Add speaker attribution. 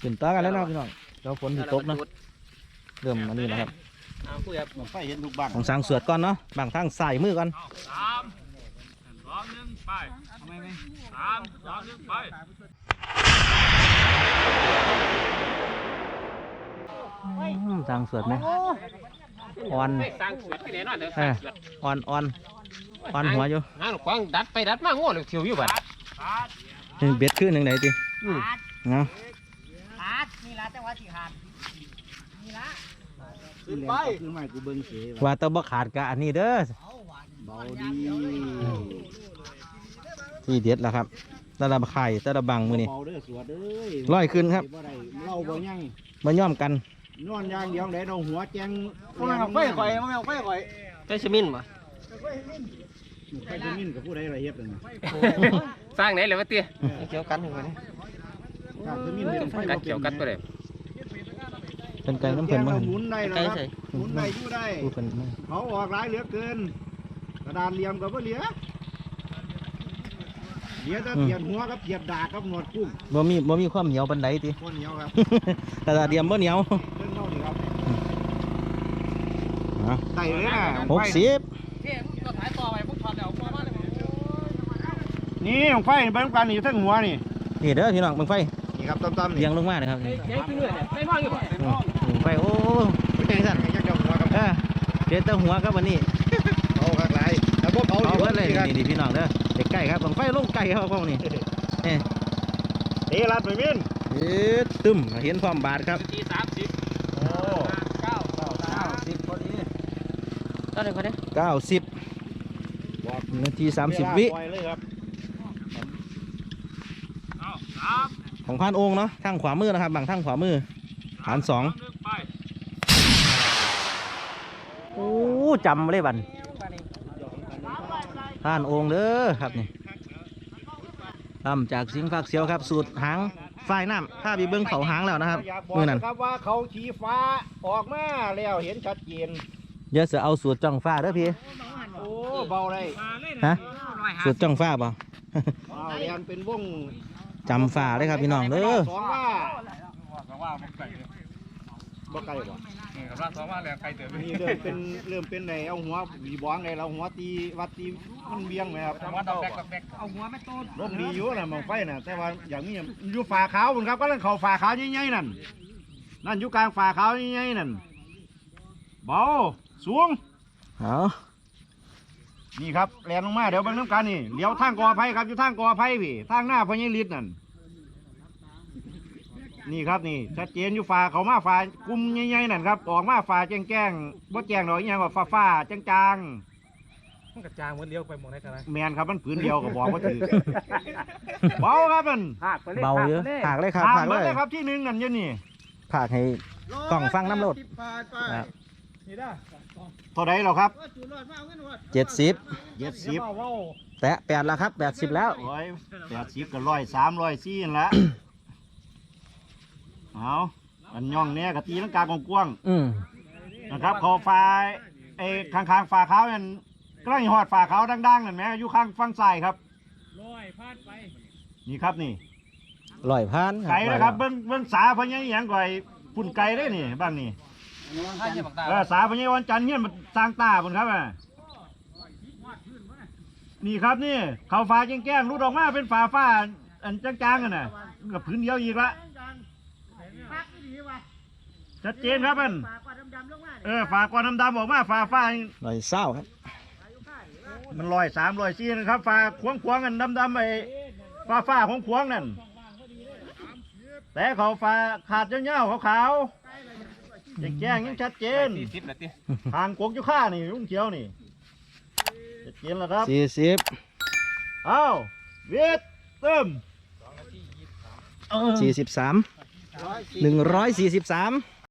Speaker 1: ขึ้นต่อกันแล้วเนาะพี่น้องเดี๋ยวฝนสิตกเนาะเริ่มอันนี้นะครับ
Speaker 2: เอาคุยครับ
Speaker 3: ไฟเห็นทุกบ้าน
Speaker 1: ของสร้างสวดก่อนเนาะบางทางใส่มือก่อน
Speaker 4: สามสองหนึ่งไปสามสองหนึ่งไป
Speaker 1: อืมสร้างสวดไหมอ่อน
Speaker 2: ไม่สร้างสวดที่ไหนนอนเด้อ
Speaker 1: เอออ่อนอ่อนอ่อนหัวอยู่
Speaker 2: งานกวางดัดไปดัดมาโง่เลยเที่ยวอยู่บัด
Speaker 1: นี่เบ็ดขึ้นหนึ่งไหนติ เนาะ
Speaker 5: ขาดนี่ละแต่ว่าสิขาดนี่ละ
Speaker 3: ขึ้นไปขึ้นมากูเบิ่งเสีย
Speaker 1: ว่าแตะบ่ขาดกะอันนี้เด้อ
Speaker 3: เบาดี
Speaker 1: ที่เด็ดแล้วครับแตะละไข่ตะละบังมือนี่
Speaker 3: เบาเด้อสวดเด้ย
Speaker 1: ร้อยขึ้นครับ
Speaker 3: บ่ได้เล่าบ่ยัง
Speaker 1: มาย่อมกัน
Speaker 3: นอนอย่างเดียวได้เราหัวแจง
Speaker 5: มันเอาไฟข่อยมันเอาไฟข่อย
Speaker 2: ได้ชมินบ่
Speaker 3: ใครจะมินกับผู้ใดละเฮ็ดนั่นน่ะ
Speaker 2: สร้างไหนเลยวะเตี้ยเกี่ยวกันถึงวันนี้ กัดเกี่ยวกันตัวเด็บ
Speaker 1: เป็นไก่น้ำเพลินมา
Speaker 3: เรา
Speaker 1: หั่น
Speaker 3: หมุนได้แล้วครับหมุนได้ยู่ได้
Speaker 1: ผู้เพิ่นมา
Speaker 3: เขาออกหลายเหลือเกิน กระดานเหลี่ยมกับบ่เหลือเหลือแต่เปลี่ยนหัวกับเปลี่ยนดากกับหนวดกุ้ง
Speaker 1: บ่มีบ่มีความเหนียวปานใดติ
Speaker 3: คนเหนียวครับ
Speaker 1: แต่ละเดียมบ่เหนียว
Speaker 3: เบิ่งเล่าดิครับได้เลยนะ
Speaker 1: หกสิบ
Speaker 3: นี่ของไฟเบิ่งกันนี่อยู่ทั้งหัวนี่
Speaker 1: นี่เด้อพี่น้องเบิ่งไฟ
Speaker 3: ครับต้มๆนี่
Speaker 1: เลี้ยงลงมาเลยครับนี่
Speaker 2: ยังขึ้นเลยไม่พังอยู่บ่
Speaker 1: อืมเบิ่งไฟโอ้ไม่เป็นสั่น
Speaker 3: ให้จักเจ้าหัวครับ
Speaker 1: เออเด็ดแต่หัวครับวันนี้
Speaker 3: เอาคักหลายแล้วบ่เผา
Speaker 1: เอาเบิดเลย
Speaker 3: ครับ
Speaker 1: นี่นี่พี่น้องเด้อเด็กไก่ครับเบิ่งไฟลงไก่ครับพวกนี้เอ๊ะ
Speaker 3: เตะรัดไปมิน
Speaker 1: เอ๊ะตึมเห็นความบาดครับ
Speaker 2: ที่สามสิบ
Speaker 3: โอ้เก้าเก้าเก้าสิบพอดี
Speaker 2: ตอนนี้คนนี้
Speaker 1: เก้าสิบ
Speaker 3: บอก
Speaker 1: นาทีสามสิบวิ
Speaker 3: เปล่อยเลยครับ
Speaker 4: เอาสาม
Speaker 1: ของพานองค์เนาะทางขวามือนะครับบางทางขวามือฐานสอง
Speaker 4: หนึ่งไป
Speaker 1: โอ้จำเลยบันท่านองค์เด้อครับนี่ทำจากสิงห์ฟักเสียวครับ สูตรหางฝ่ายน้ำถ้าบีเบิ้งเขาหางแล้วนะครับ
Speaker 3: อยากบอก
Speaker 1: มือนั้น
Speaker 3: นะครับว่าเขาชี้ฟ้าออกมาแล้วเห็นชัดเจน
Speaker 1: เดี๋ยวจะเอาสูตรจ้องฟ้าเด้อพี่
Speaker 3: โอ้เบาเลย
Speaker 1: ฮะสูตรจ้องฟ้าเปล่า
Speaker 3: อ้าวเรียนเป็นวง
Speaker 1: จำฟ้าเลยครับพี่น้องเด้อ
Speaker 3: สองว่า
Speaker 4: สองว่ามันไก่
Speaker 3: บ่ไกลบ่
Speaker 4: กับร่างสองว่าแล้วไก่เติม
Speaker 3: นี่เริ่มเป็นเริ่มเป็นในเอาหัวหวีบ้องในเราหัวตีวัดตีมันเบี้ยงไหมครับ
Speaker 4: ว่าดอกแบกดอกแบก
Speaker 5: เอาหัวไม่ต้น
Speaker 3: ลมดีอยู่นะมองไฟน่ะแต่ว่าอย่างนี้อยู่ฝาขาวพุ่นครับก็เรื่องเขาฝาขาวใหญ่ๆนั่นนั่นอยู่กลางฝาขาวใหญ่ๆนั่นเบาสูง
Speaker 1: เอา
Speaker 3: นี่ครับแลนลงมาเดี๋ยวเบางน้ำกันนี่เลี้ยวทางกอไผ่ครับอยู่ทางกอไผ่พี่ทางหน้าพญลิตนั่นนี่ครับนี่ชัดเจนอยู่ฝาเขามาฝากลุ่มใหญ่ๆนั่นครับออกมาฝาแจ้งๆบ่แจ้งดอกอหยังว่าฟ้าฟ้าๆจาง
Speaker 4: มันกระจางมันเลี้ยวไปหมดเลยกันนะ
Speaker 3: ๆแมนครับมันผืนเดียวก็บอกว่าถือ เบาครับมัน
Speaker 1: เบาเยอะผากเลยครับ
Speaker 3: ทาง
Speaker 1: ผาก
Speaker 3: เบิ
Speaker 1: เล
Speaker 3: ด
Speaker 1: ย
Speaker 3: เลยครับที่หนึ่งนั่นอยู่นี่
Speaker 1: ผากให้ กล่องฟังน้ำรดครับ
Speaker 3: เท่าไรเราครับ
Speaker 1: เจ็ดสิบ
Speaker 3: เจ็ดสิบ
Speaker 1: แตะแปดแล้วครับแปดสิบแล้ว
Speaker 3: ร้อยแปดสิบก็ร้อยสามร้อยสี่นั่นละเอาอันย่องเนี่ยกะตีลังกากกว้าง
Speaker 1: อืม
Speaker 3: ๆนะครับเขาฟ้าไอ้ข้างๆฝาขาวนั่นกล้องหอดฝาขาวดังๆนั่นแหมอยู่ข้างฝั่งซ้ายครับ
Speaker 4: ร้อยพาดไป
Speaker 3: นี่ครับนี่
Speaker 1: ลอยพัน
Speaker 3: ไก่นะครับเบิ้งเบิ้งสาพญาอหย่างก่อยปุ่นไก่ได้นี่บ้างนี่
Speaker 2: ท่านจะบอกตา
Speaker 3: เออสาพญาวันจันทร์เนี่ยมันสร้างตาบุญครับอะนี่ครับนี่เขาฟ้าแจ้งๆรุดออกมาเป็นฝาฟ้าอันจางๆกันน่ะกับพื้นเดียวอีกละชัดเจนครับมัน
Speaker 5: ปากว่าดำๆลงมา
Speaker 3: เออฝากวาดำๆออกมาฝาฟ้า
Speaker 1: ลอยเศร้าครับ
Speaker 3: มันลอยสามลอยสี่นะครับฝาควงควงๆกันดำๆไอ้ฝาฟ้าของควงนั่นแต่เขาฝาขาดเงาๆขาวๆ แจ้งๆยังชัดเจน
Speaker 2: สี่สิบนาที
Speaker 3: ทางกกอยู่ข้านี่ลุงเขียวนี่ชัดเจนแล้วครับ
Speaker 1: สี่สิบ
Speaker 3: เอาเวียดเติม
Speaker 1: สี่สิบสามหนึ่งร้อยสี่สิบสาม
Speaker 3: เ